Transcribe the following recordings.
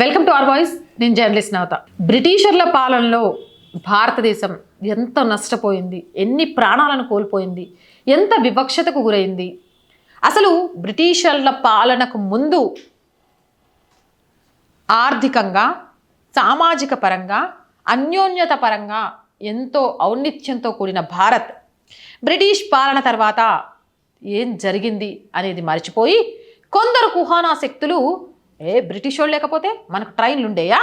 Welcome to our voice నేను journalist Navata. బ్రిటిషర్ల పాలనలో భారతదేశం ఎంత నష్టపోయింది? ఎన్ని ప్రాణాలను కోల్పోయింది? ఎంత వివక్షతకు గురైంది? అసలు బ్రిటిషర్ల పాలనకు ముందు ఆర్థికంగా సామాజిక పరంగా అన్యోన్యత పరంగా ఎంతో ఔన్నిత్యంతో కూడిన భారత్ బ్రిటిష్ పాలన తర్వాత ఏం జరిగింది అనేది మర్చిపోయి కొందరు కుహానా శక్తులు ఏ బ్రిటిష్ వాళ్ళు లేకపోతే మనకు ట్రైన్లు ఉండేయా?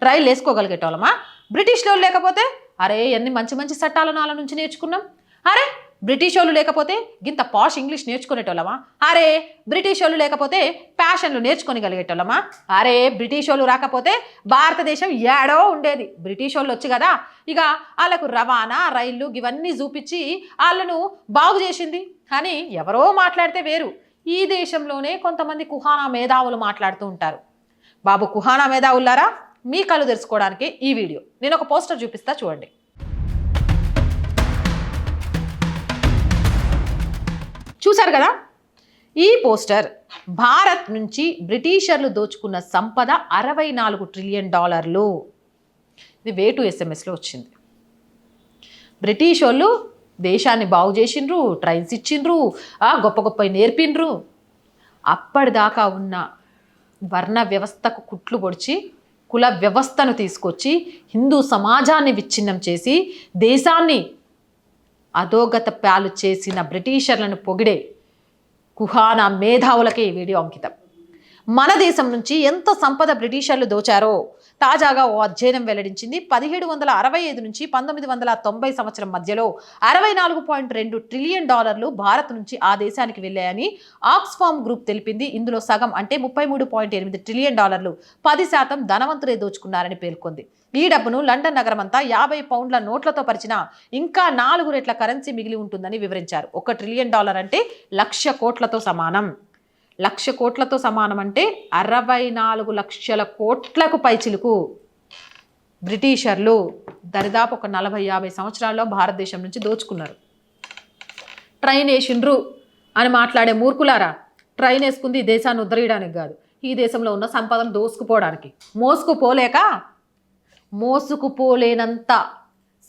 ట్రైన్లు వేసుకోగలిగేటోళ్ళమా? బ్రిటిష్ వాళ్ళు లేకపోతే? అరే ఎన్ని మంచి మంచి చట్టాలను వాళ్ళ నుంచి నేర్చుకున్నాం? అరే బ్రిటిష్ వాళ్ళు లేకపోతే గింత పాష్ ఇంగ్లీష్ నేర్చుకునేటోళ్ళమా? అరే బ్రిటిష్ వాళ్ళు లేకపోతే ప్యాషన్లు నేర్చుకోగలిగేటోళ్ళమా అరే బ్రిటిష్ వాళ్ళు రాకపోతే భారతదేశం ఏడో ఉండేది. బ్రిటిష్ వాళ్ళు వచ్చి కదా ఇక వాళ్ళకు రవాణా రైళ్ళు ఇవన్నీ చూపించి వాళ్ళను బాగు చేసింది. కానీ ఎవరో మాట్లాడితే వేరు. ఈ దేశంలోనే కొంతమంది కుహానా మేధావులు మాట్లాడుతూ ఉంటారు. బాబు కుహానా మేధావులారా? మీ కళ్ళు తెలుసుకోవడానికి ఈ వీడియో. నేను ఒక పోస్టర్ చూపిస్తా చూడండి. చూశారు కదా? ఈ పోస్టర్ భారత్ నుంచి బ్రిటిషర్లు దోచుకున్న సంపద అరవై నాలుగు ట్రిలియన్ డాలర్లు. ఇది వేటు ఎస్ఎంఎస్లో వచ్చింది. బ్రిటిష్ వాళ్ళు దేశాన్ని బాగు చేసిండ్రు ట్రైన్స్ ఇచ్చిండ్రు ఆ, గొప్ప గొప్ప నేర్పిండ్రు. అప్పటిదాకా ఉన్న వర్ణ వ్యవస్థకు కుట్లు పొడిచి కుల వ్యవస్థను తీసుకొచ్చి హిందూ సమాజాన్ని విచ్ఛిన్నం చేసి దేశాన్ని అధోగత పాలు చేసిన బ్రిటిషర్లను పొగిడే కుహానా మేధావులకే ఈ వీడియో అంకితం. మన దేశం నుంచి ఎంత సంపద బ్రిటిషర్లు దోచారో తాజాగా ఓ అధ్యయనం వెల్లడించింది. పదిహేడు వందల అరవై ఐదు నుంచి పంతొమ్మిది వందల తొంభై సంవత్సరం మధ్యలో అరవై నాలుగు పాయింట్ రెండు ట్రిలియన్ డాలర్లు భారత్ నుంచి ఆ దేశానికి వెళ్ళాయని ఆక్స్ఫామ్ గ్రూప్ తెలిపింది. ఇందులో సగం అంటే ముప్పై మూడు పాయింట్ ఎనిమిది ట్రిలియన్ డాలర్లు పది శాతం ధనవంతులే దోచుకున్నారని పేర్కొంది. ఈ డబ్బును లండన్ నగరమంతా యాభై పౌండ్ల నోట్లతో పరిచిన ఇంకా నాలుగు రెట్ల కరెన్సీ మిగిలి ఉంటుందని వివరించారు. ఒక ట్రిలియన్ డాలర్ అంటే లక్ష కోట్లతో సమానం. లక్ష కోట్లతో సమానం అంటే అరవై నాలుగు లక్షల కోట్లకు పైచిలుకు బ్రిటిషర్లు దరిదాపు ఒక నలభై యాభై సంవత్సరాల్లో భారతదేశం నుంచి దోచుకున్నారు. ట్రైన్ వేసిండ్రు అని మాట్లాడే మూర్ఖులారా? ట్రైన్ వేసుకుంది ఈ దేశాన్ని ఉద్ధరించడానికి కాదు. ఈ దేశంలో ఉన్న సంపదను దోసుకుపోవడానికి. మోసుకుపోలేక మోసుకుపోలేనంత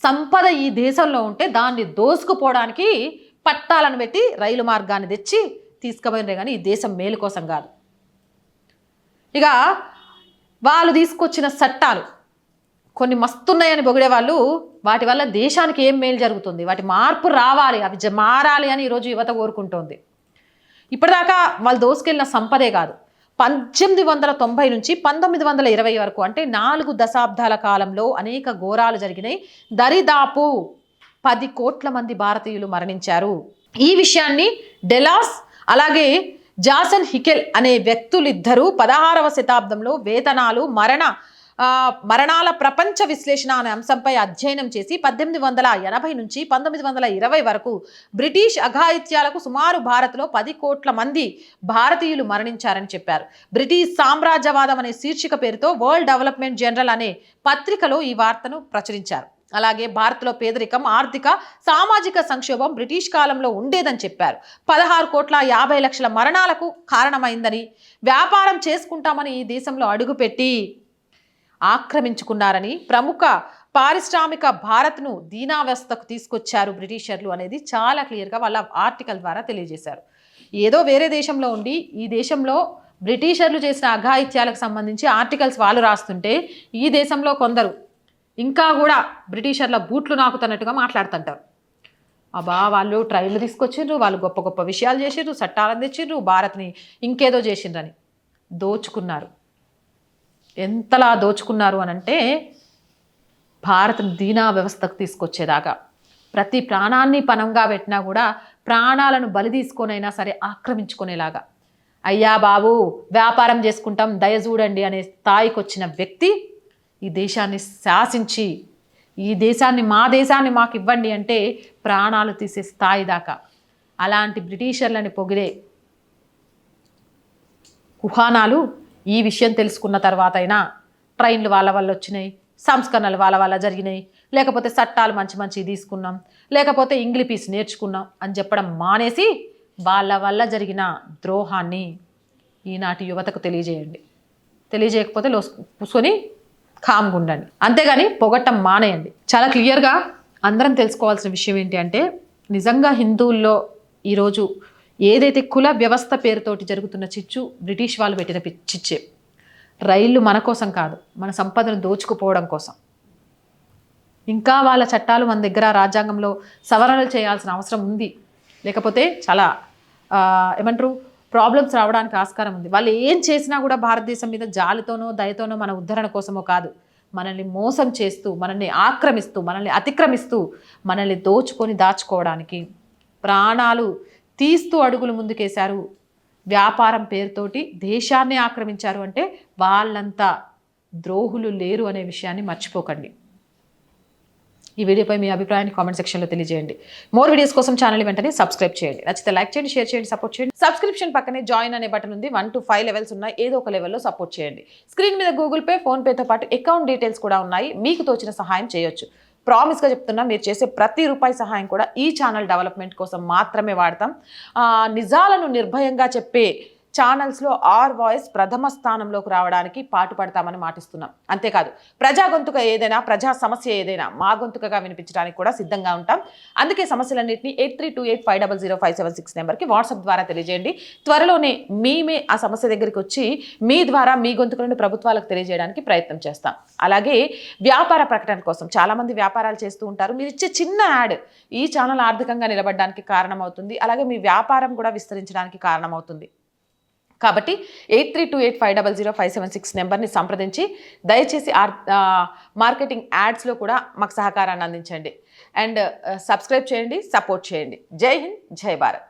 సంపద ఈ దేశంలో ఉంటే దాన్ని దోసుకుపోవడానికి పట్టాలను పెట్టి రైలు మార్గాన్ని తెచ్చి తీసుకుపోయినరే కానీ ఈ దేశం మేలు కోసం కాదు. ఇక వాళ్ళు తీసుకొచ్చిన చట్టాలు కొన్ని మస్తున్నాయని పొగిడే వాళ్ళు వాటి వల్ల దేశానికి ఏం మేలు జరుగుతుంది? వాటి మార్పు రావాలి అవి జ- మారాలి అని ఈరోజు యువత కోరుకుంటోంది. ఇప్పటిదాకా వాళ్ళు దోసుకెళ్ళిన సంపదే కాదు. పద్దెనిమిది వందల తొంభై నుంచి పంతొమ్మిది వందల ఇరవై వరకు అంటే నాలుగు దశాబ్దాల కాలంలో అనేక ఘోరాలు జరిగినాయి. దరిదాపు పది కోట్ల మంది భారతీయులు మరణించారు. ఈ విషయాన్ని డెలాస్ అలాగే జాసన్ హికెల్ అనే వ్యక్తులిద్దరూ పదహారవ శతాబ్దంలో వేతనాలు మరణ మరణాల ప్రపంచ విశ్లేషణ అనే అంశంపై అధ్యయనం చేసి పద్దెనిమిది వందల ఎనభై నుంచి పంతొమ్మిది వందల ఇరవై వరకు బ్రిటిష్ అఘాయిత్యాలకు సుమారు భారత్లో పది కోట్ల మంది భారతీయులు మరణించారని చెప్పారు. బ్రిటిష్ సామ్రాజ్యవాదం అనే శీర్షిక పేరుతో వరల్డ్ డెవలప్మెంట్ జనరల్ అనే పత్రికలో ఈ వార్తను ప్రచురించారు. అలాగే భారత్లో పేదరికం ఆర్థిక సామాజిక సంక్షోభం బ్రిటిష్ కాలంలో ఉండేదని చెప్పారు. పదహారు కోట్ల యాభై లక్షల మరణాలకు కారణమైందని వ్యాపారం చేసుకుంటామని ఈ దేశంలో అడుగుపెట్టి ఆక్రమించుకున్నారని ప్రముఖ పారిశ్రామిక భారత్ను దీనావస్థకు తీసుకొచ్చారు బ్రిటిషర్లు అనేది చాలా క్లియర్గా వాళ్ళ ఆర్టికల్ ద్వారా తెలియజేశారు. ఏదో వేరే దేశంలో ఉండి ఈ దేశంలో బ్రిటిషర్లు చేసిన అఘాయిత్యాలకు సంబంధించి ఆర్టికల్స్ వాళ్ళు రాస్తుంటే ఈ దేశంలో కొందరు ఇంకా కూడా బ్రిటిషర్ల బూట్లు నాకుతున్నట్టుగా మాట్లాడుతుంటారు. అబ్బా వాళ్ళు ట్రైన్లు తీసుకొచ్చిండ్రు వాళ్ళు గొప్ప గొప్ప విషయాలు చేసిండ్రు చట్టాలను తెచ్చిండ్రు భారత్ని ఇంకేదో చేసిండ్రని దోచుకున్నారు. ఎంతలా దోచుకున్నారు అని అంటే భారత్ దీనా వ్యవస్థకు తీసుకొచ్చేదాకా. ప్రతి ప్రాణాన్ని పనంగా పెట్టినా కూడా ప్రాణాలను బలి తీసుకొనైనా సరే ఆక్రమించుకునేలాగా. అయ్యా బాబు వ్యాపారం చేసుకుంటాం దయ చూడండి అనే స్థాయికి వచ్చిన వ్యక్తి ఈ దేశాన్ని శాసించి ఈ దేశాన్ని మా దేశాన్ని మాకు ఇవ్వండి అంటే ప్రాణాలు తీసే స్థాయి దాకా. అలాంటి బ్రిటిషర్లని పొగిడే కుహానాలు ఈ విషయం తెలుసుకున్న తర్వాత అయినా ట్రైన్లు వాళ్ళ వల్ల వచ్చినాయి సంస్కరణలు వాళ్ళ వల్ల జరిగినాయి. లేకపోతే చట్టాలు మంచి మంచి తీసుకున్నాం లేకపోతే ఇంగ్లీష్ నేర్చుకున్నాం అని చెప్పడం మానేసి వాళ్ళ వల్ల జరిగిన ద్రోహాన్ని ఈనాటి యువతకు తెలియజేయండి. తెలియజేయకపోతే లో కూర్చొని కామ్గా ఉండండి అంతేగాని పొగట్టం మానేయండి. చాలా క్లియర్గా అందరం తెలుసుకోవాల్సిన విషయం ఏంటి అంటే నిజంగా హిందువుల్లో ఈరోజు ఏదైతే కుల వ్యవస్థ పేరుతోటి జరుగుతున్న చిచ్చు బ్రిటిష్ వాళ్ళు పెట్టిన చిచ్చే. రైళ్ళు మన కోసం కాదు మన సంపదను దోచుకుపోవడం కోసం. ఇంకా వాళ్ళ చట్టాలు మన దగ్గర రాజ్యాంగంలో సవరణలు చేయాల్సిన అవసరం ఉంది. లేకపోతే చాలా ఏమంటారు? ప్రాబ్లమ్స్ రావడానికి ఆస్కారం ఉంది. వాళ్ళు ఏం చేసినా కూడా భారతదేశం మీద జాలితోనో దయతోనో మన ఉద్ధరణ కోసమో కాదు. మనల్ని మోసం చేస్తూ మనల్ని ఆక్రమిస్తూ మనల్ని అతిక్రమిస్తూ మనల్ని దోచుకొని దాచుకోవడానికి ప్రాణాలు తీస్తూ అడుగులు ముందుకేశారు. వ్యాపారం పేరుతోటి దేశాన్ని ఆక్రమించారు అంటే వాళ్ళంతా ద్రోహులు లేరు అనే విషయాన్ని మర్చిపోకండి. ఈ వీడియోపై మీ అభిప్రాయాన్ని కామెంట్ సెక్షన్లో తెలియజేయండి. మోర్ వీడియోస్ కోసం ఛానల్ వెంటనే సబ్స్క్రైబ్ చేయండి. నచ్చితే లైక్ చేయండి షేర్ చేయండి సపోర్ట్ చేయండి. సబ్స్క్రిప్షన్ పక్కనే జాయిన్ అనే బటన్ ఉంది. వన్ టు ఫైవ్ లెవెల్స్ ఉన్నాయి. ఏదో ఒక లెవెల్లో సపోర్ట్ చేయండి. స్క్రీన్ మీద గూగుల్ పే ఫోన్ పేతో పాటు అకౌంట్ డీటెయిల్స్ కూడా ఉన్నాయి. మీకు తోచిన సహాయం చేయొచ్చు. ప్రామిస్గా చెప్తున్నా మీరు చేసే ప్రతి రూపాయి సహాయం కూడా ఈ ఛానల్ డెవలప్మెంట్ కోసం మాత్రమే వాడతాం. నిజాలను నిర్భయంగా చెప్పే ఛానల్స్లో ఆర్ వాయిస్ ప్రథమ స్థానంలోకి రావడానికి పాటుపడతామని మాటిస్తున్నాం. అంతేకాదు ప్రజా గొంతుక ఏదైనా ప్రజా సమస్య ఏదైనా మా గొంతుకగా వినిపించడానికి కూడా సిద్ధంగా ఉంటాం. అందుకే సమస్యలన్నింటినీ eight three two eight five double zero five seven six నెంబర్కి వాట్సాప్ ద్వారా తెలియజేయండి. త్వరలోనే మేమే ఆ సమస్య దగ్గరికి వచ్చి మీ ద్వారా మీ గొంతుకులను ప్రభుత్వాలకు తెలియజేయడానికి ప్రయత్నం చేస్తాం. అలాగే వ్యాపార ప్రకటన కోసం చాలామంది వ్యాపారాలు చేస్తూ ఉంటారు. మీరు ఇచ్చే చిన్న యాడ్ ఈ ఛానల్ ఆర్థికంగా నిలబడడానికి కారణమవుతుంది. అలాగే మీ వ్యాపారం కూడా విస్తరించడానికి కారణమవుతుంది. కాబట్టి eight three two eight five double zero five seven six నెంబర్ని సంప్రదించి దయచేసి ఆర్ మార్కెటింగ్ యాడ్స్లో కూడా మాకు సహకారాన్ని అందించండి. అండ్ సబ్స్క్రైబ్ చేయండి సపోర్ట్ చేయండి. జై హింద్ జై భారత్.